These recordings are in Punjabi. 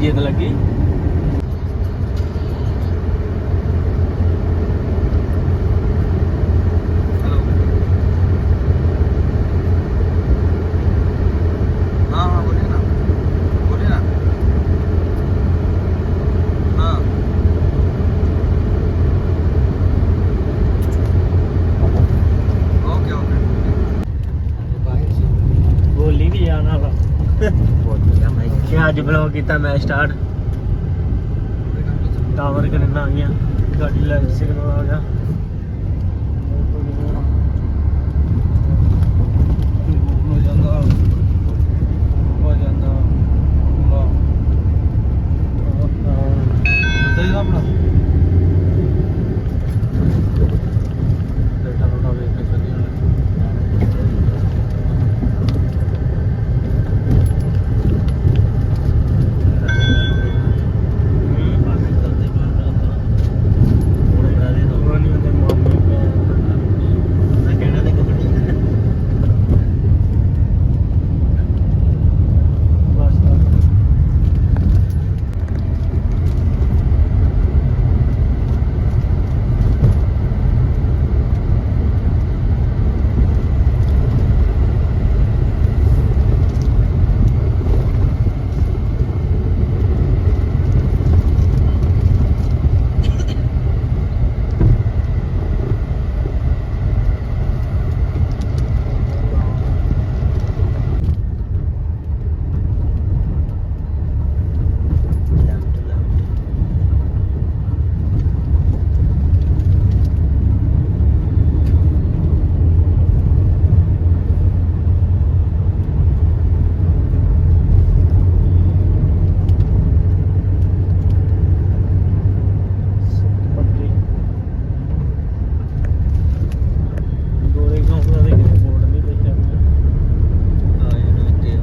ਜੇਦ ਲੱਗੀ। ਅੱਜ ਬਲੌਗ ਕੀਤਾ ਮੈਂ ਸਟਾਰਟ ਟਾਵਰ ਕਰਨਾ ਆ ਗਿਆ ਗਾੜੀ ਲਾਈਟ ਸਿਗਨਲ ਆ ਗਿਆ ਹੋ ਜਾਂਦਾ ਹੋ ਜਾਂਦਾ ਲਾ ਸਹੀ ਨਾ ਆਪਣਾ ਬੈਠਾ ਬੈਠਾ ਵੇਖ ਕੇ ਚੱਲੀ ਗੋਰੇ ਕੌਂਸਲਾ ਦੇ ਕਿਸੇ ਬੋਰਡ ਨਹੀਂ ਦੇਖਿਆ ਹਾਂ ਇਹ ਨੂੰ ਇੱਥੇ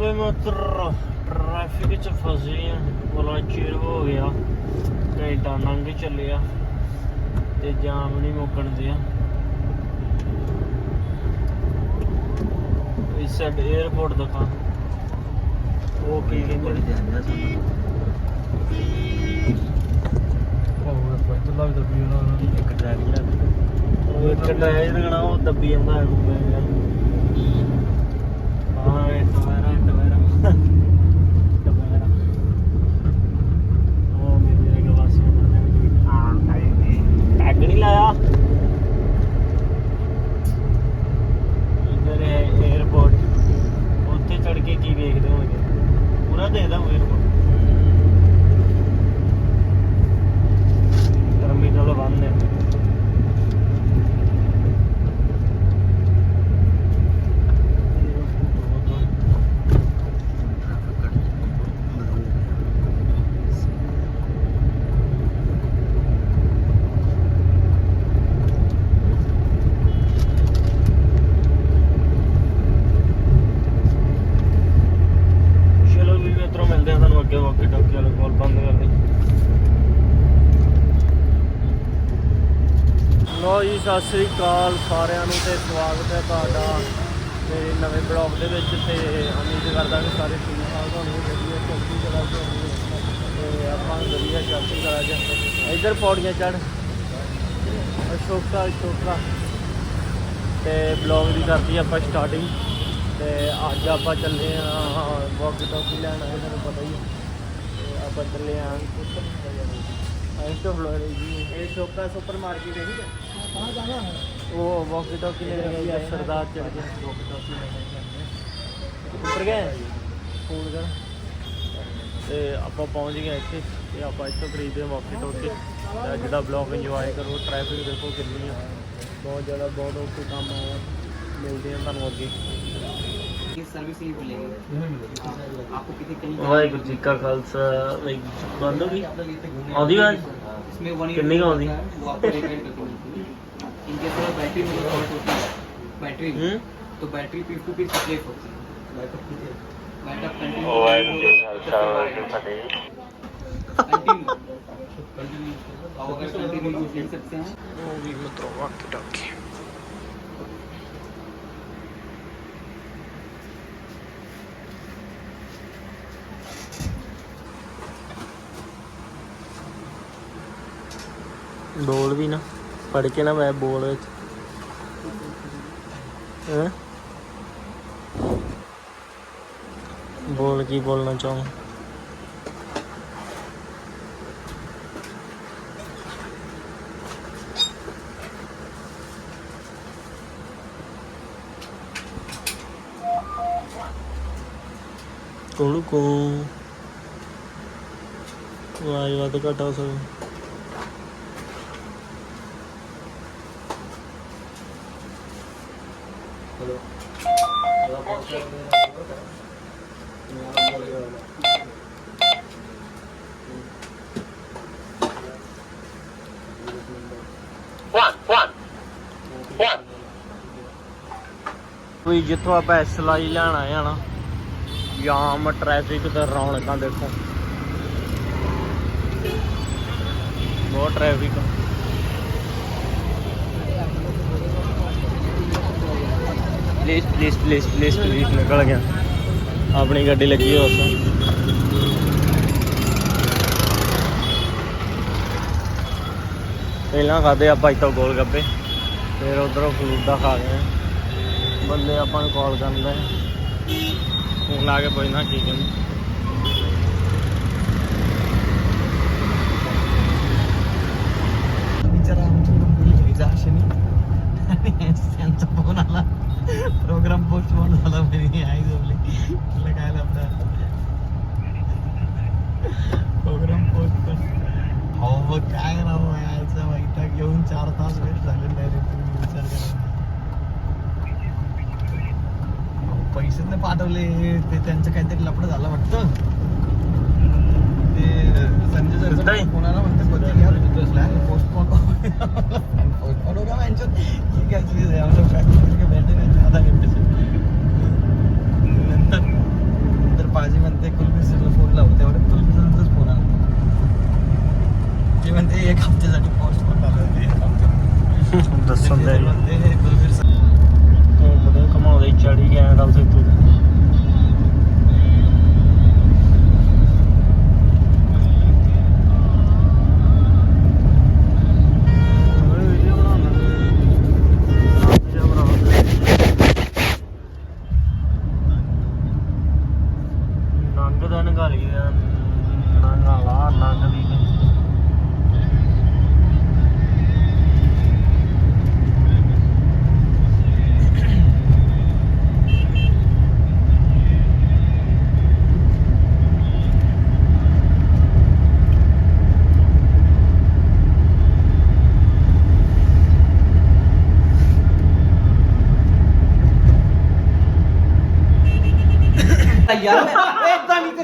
ਮਤਰ ਟ੍ਰੈਫਿਕ ਚ ਫਸੇ ਆ ਬੜਾ ਚਿਰ ਹੋ ਗਿਆ ਘੰਟਾ ਲੰਘ ਚੱਲਿਆ ਤੇ ਜਾਮ ਨਹੀਂ ਮੁੱਕਣ ਦਿਆ ਇਸ ਸਾਈਡ 에어ਪੋਰਟ ਦਿਖਾ ਉਹ ਕੀ ਕਹਿੰਦੇ ਨੇ? ਇੱਕ ਡਰਾਈਵਰ ਉਹ ਇੱਕ ਡਰਾਈਵਰ ਲੱਗਣਾ ਉਹ ਦੱਬੀ ਜਾਂਦਾ ਹੈ ਹਾਂ ਤੁਹਾਨੂੰ ਅੱਗੇ ਵਾਲਾ ਕਾਲ ਬੰਦ ਕਰ ਦੇ ਲੋ ਜੀ, ਸਤਿ ਸ੍ਰੀ ਅਕਾਲ ਸਾਰਿਆਂ ਨੂੰ ਤੇ ਸਵਾਗਤ ਹੈ ਤੁਹਾਡਾ ਮੇਰੇ ਨਵੇਂ ਬਲੌਗ ਦੇ ਵਿੱਚ ਤੇ ਉਮੀਦ ਕਰਦਾ ਕਿ ਸਾਰੇ ਠੀਕ ਠਾਕ ਹੋਣਗੇ, ਵਧੀਆ ਚੜ੍ਹਦੀ ਕਲਾ ਚ ਤੇ ਆਪਾਂ ਵਧੀਆ ਚੜ੍ਹਦੀ ਕਲਾ ਚ ਇੱਧਰ ਪੌੜੀਆਂ ਚੜ੍ਹ। ਅਸ਼ੋਕਾ ਅਸ਼ੋਕਾ। ਤੇ ਬਲੌਗ ਦੀ ਕਰਦੀ ਆਪਾਂ ਸਟਾਰਟਿੰਗ ਤੇ ਅੱਜ ਆਪਾਂ ਚੱਲੇ ਆ ਵਾਕੀ ਟਾਕੀ ਲੈਣ, ਆਏ, ਤੁਹਾਨੂੰ ਪਤਾ ਹੀ ਹੈ। ਤੇ ਆਪਾਂ ਚੱਲੇ ਆ ਐਂ ਤੋਂ ਬਲੌਗ ਜੀ ਇਹ ਸ਼ੋਕਾ ਸੁਪਰ ਮਾਰਕੀਟ ਹੈ ਠੀਕ ਹੈ ਕਹਾਂ ਜਾਣਾ ਹੈ ਉਹ ਵਾਕੀ ਟਾਕੀ ਲੈਣ ਗਏ ਜੀ, ਸਰਦਾਰ ਚੜ ਗਏ ਵਾਕੀ ਟਾਕੀ ਲੈਣੇ ਉੱਤਰ ਗਏ ਫੋਨ ਕਰ ਤੇ ਆਪਾਂ ਪਹੁੰਚ ਗਏ ਇੱਥੇ ਤੇ ਆਪਾਂ ਇੱਥੋਂ ਖਰੀਦਦੇ ਵਾਕੀ ਟਾਕੀ ਤੇ ਅੱਜ ਦਾ ਬਲੌਗ ਇੰਜੋਏ ਕਰੋ ਟ੍ਰੈਫਿਕ ਦੇਖੋ ਕਿੰਨੀ ਆ ਬਹੁਤ ਜ਼ਿਆਦਾ ਬਹੁਤ ਔਖੇ ਕੰਮ ਆਇਆ ਮਿਲਦੇ ਆ ਤੁਹਾਨੂੰ ਅੱਗੇ ये सर्विस नहीं मिलेगी आपको किसी कहीं ਵਾਹਿਗੁਰੂ ਜੀ ਕਾ ਖਾਲਸਾ ਵਾਹਿਗੁਰੂ ਜੀ ਕੀ ਫਤਿਹ। ਬੰਦ ਹੋ ਗਈ आधी बात? इसमें वन कितनी का आधी? वो आपको रेकमेंड करते इनके थोड़ा बैटरी में फॉल्ट होती है बैटरी में ਹੂੰ तो battery piece to piece replace होती है बैकअप कंटिन्यू ਵਾਹਿਗੁਰੂ ਜੀ ਕਾ ਖਾਲਸਾ ਵਾਹਿਗੁਰੂ ਜੀ ਕੀ ਫਤਿਹ कंटिन्यू कंटिन्यू आप अगर कंटिन्यू यूज ले सकते हैं ਉਹ ਵੀ ਮਤਰੋ ਵਾਕੀ ਟਾਕੀ ਬੋਲ ਵੀ ਨਾ ਪੜ ਕੇ ਨਾ ਮੈਂ ਬੋਲ ਵਿੱਚ। ਹੈਂ? ਬੋਲ ਕੀ ਬੋਲਣਾ ਚਾਹੂੰ? ਕੋਲੂ ਕੋ ਵਾਈ ਵੱਧ ਘਟਾ ਹੋ ਸਕਦਾ। ਕੋਈ ਜਿੱਥੋਂ ਆਪਾਂ ਇਸ ਲਾਈ ਲੈਣ ਆਏ ਆ ਨਾ ਜਾਮ ਟ੍ਰੈਫਿਕ ਤੇ ਰੌਣਕਾਂ ਦੇਖੋ। ਬਹੁਤ ਟ੍ਰੈਫਿਕ ਆ। Please please please please please ਨਿਕਲ ਗਿਆ। ਆਪਣੀ ਗੱਡੀ ਲੱਗੀ ਉਸ ਪਹਿਲਾਂ ਖਾਦੇ ਆਪਾਂ ਇੱਥੋਂ ਗੋਲ ਗੱਪੇ ਫਿਰ ਉਧਰੋਂ ਫਲੂਦਾ ਖਾ ਗਏ। ਬੰਦੇ ਆਪਾਂ ਨੂੰ ਕਾਲ ਕਰਦੇ ਫੋਨ ਲਾ ਕੇ ਪੁੱਛਣਾ ਕੀ ਕਹਿੰਦੇ। Jalan turun beli program postpone झाला म्हणे आई झोपली तुला काय आपला प्रोग्राम पोस्टपोन हो मग काय राहू यायचा वैताग घेऊन चार तास वेस्ट झाले डायरेक्ट तुम्ही विचार करा. पैसेच नाही पाठवले ते त्यांचं काहीतरी लफडं झालं वाटतं. ते संजय? सर कोणाला म्हणते पती यार पोस्टपोन पोस्टपोन होगा यांच्यात चीज आहे merdivenci kadar indim.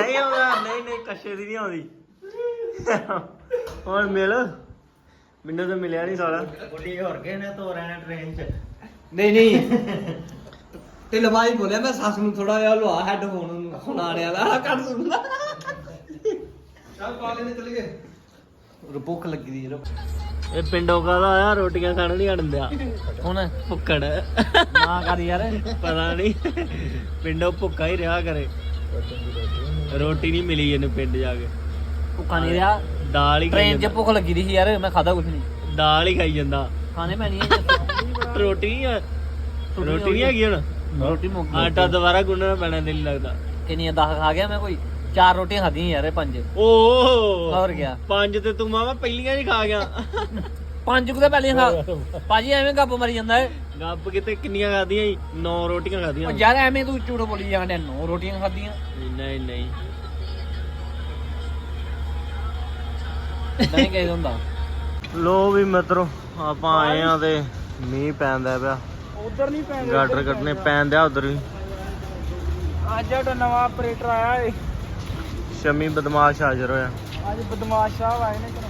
ਨਹੀਂ ਆਉਂਦਾ ਨਹੀਂ ਨਹੀਂ ਕੱਛੇ ਦੀ ਨਹੀਂ ਆਉਂਦੀ। ਹੋਰ ਮਿਲ। ਮੈਨੂੰ ਤਾਂ ਮਿਲਿਆ ਨਹੀਂ ਸਾਲਾ। ਬੁੱਢੀ ਹੋਰ ਕੇ ਨੇ ਤੋ ਰਹਿਣਾ ਟ੍ਰੇਨ 'ਚ। ਨਹੀਂ ਨਹੀਂ। ਤੇ ਲਵਾਈ ਬੋਲਿਆ ਮੈਂ ਸੱਸ ਨੂੰ ਥੋੜਾ ਜਿਹਾ ਲਵਾ ਹੈੱਡਫੋਨ ਨੂੰ ਸੁਣਾਣੇ ਵਾਲਾ ਕੱਢ ਸੁਣਦਾ ਚੱਲ ਕਾਲੇ ਨੇ ਚਲੇ ਗਏ ਭੁੱਖ ਲੱਗੀ ਦੀ ਇਹ ਪਿੰਡੋਂ ਕਾਹਦਾ ਆਇਆ ਰੋਟੀਆਂ ਖਾਣ ਨਹੀਂ ਅੜਨ ਦਿਆ? ਹੁਣ ਭੁੱਕੜ ਨਾ ਕਰ ਯਾਰ। ਪਤਾ ਨਹੀਂ। ਪਿੰਡੋਂ ਭੁੱਖਾ ਹੀ ਰਿਹਾ ਕਰੇ। ਰੋਟੀ ਨਹੀਂ ਮਿਲੀ ਇਹਨੂੰ ਪਿੰਡ ਜਾ ਕੇ। ਭੁੱਖਾ ਨਹੀਂ ਰਿਹਾ। ਦਾਲ ਹੀ ਖਾਈ ਟ੍ਰੇਨ 'ਚ ਜਾਂਦਾ। ਭੁੱਖ ਲੱਗੀ ਦੀ ਸੀ ਯਾਰ ਮੈਂ ਖਾਦਾ ਕੁਝ ਨਹੀਂ। ਦਾਲ ਹੀ ਖਾਈ ਜਾਂਦਾ। ਖਾਣੇ ਪੈਣੀ ਹੈ ਰੋਟੀ ਨਹੀਂ ਆ। ਰੋਟੀ ਨਹੀਂ ਹੈਗੀ ਹੁਣ? ਰੋਟੀ ਮੁੱਕ ਗਈ। ਆਟਾ ਦੁਬਾਰਾ ਗੁੰਨਣਾ ਪੈਣਾ ਦਿਲ ਲੱਗਦਾ। ਕਿੰਨੀਆਂ 10 ਖਾ ਗਿਆ ਮੈਂ ਕੋਈ? ਚਾਰ ਰੋਟੀਆਂ ਖਾਧੀਆਂ ਯਾਰ ਇਹ ਪੰਜ। ਓ ਹੋਰ ਗਿਆ ਪੰਜ ਤੇ ਤੂੰ ਮਾਵਾ ਪਹਿਲੀਆਂ ਹੀ ਖਾ ਗਿਆ। ਪੰਜ ਕੁ ਤਾਂ ਪਹਿਲੀਆਂ ਖਾ ਭਾਜੀ ਐਵੇਂ ਗੱਪ ਮਰੀ ਜਾਂਦਾ ਹੈ। ਗੱਪ ਕਿਤੇ ਕਿੰਨੀਆਂ ਖਾਧੀਆਂ ਸੀ? ਨੌ ਰੋਟੀਆਂ ਖਾਧੀਆਂ ਉਹ ਯਾਰ ਐਵੇਂ ਤੂੰ ਝੂਠ ਬੋਲੀ ਜਾਂਦਾ ਨੌ ਰੋਟੀਆਂ ਖਾਧੀਆਂ। ਨਹੀਂ ਨਹੀਂ। ਨਹੀਂ ਕਹਿ ਹੁੰਦਾ। ਲੋ ਵੀ ਮਿੱਤਰੋ ਆਪਾਂ ਆਏ ਆ ਤੇ ਮੀਂਹ ਪੈਂਦਾ ਪਿਆ। ਉਧਰ ਨਹੀਂ ਪੈਣ ਗਾਡਰ ਕੱਟਨੇ ਪੈਂਦਾ ਉਧਰ ਵੀ। ਅੱਜ ਸਾਡਾ ਨਵਾਂ ਆਪਰੇਟਰ ਆਇਆ ਏ। ਸ਼ਮੀ ਬਦਮਾਸ਼ ਹਾਜ਼ਰ ਹੋਇਆ। ਅੱਜ ਬਦਮਾਸ਼ ਸਾਹਿਬ ਆਏ ਨੇ ਘਰੋਂ।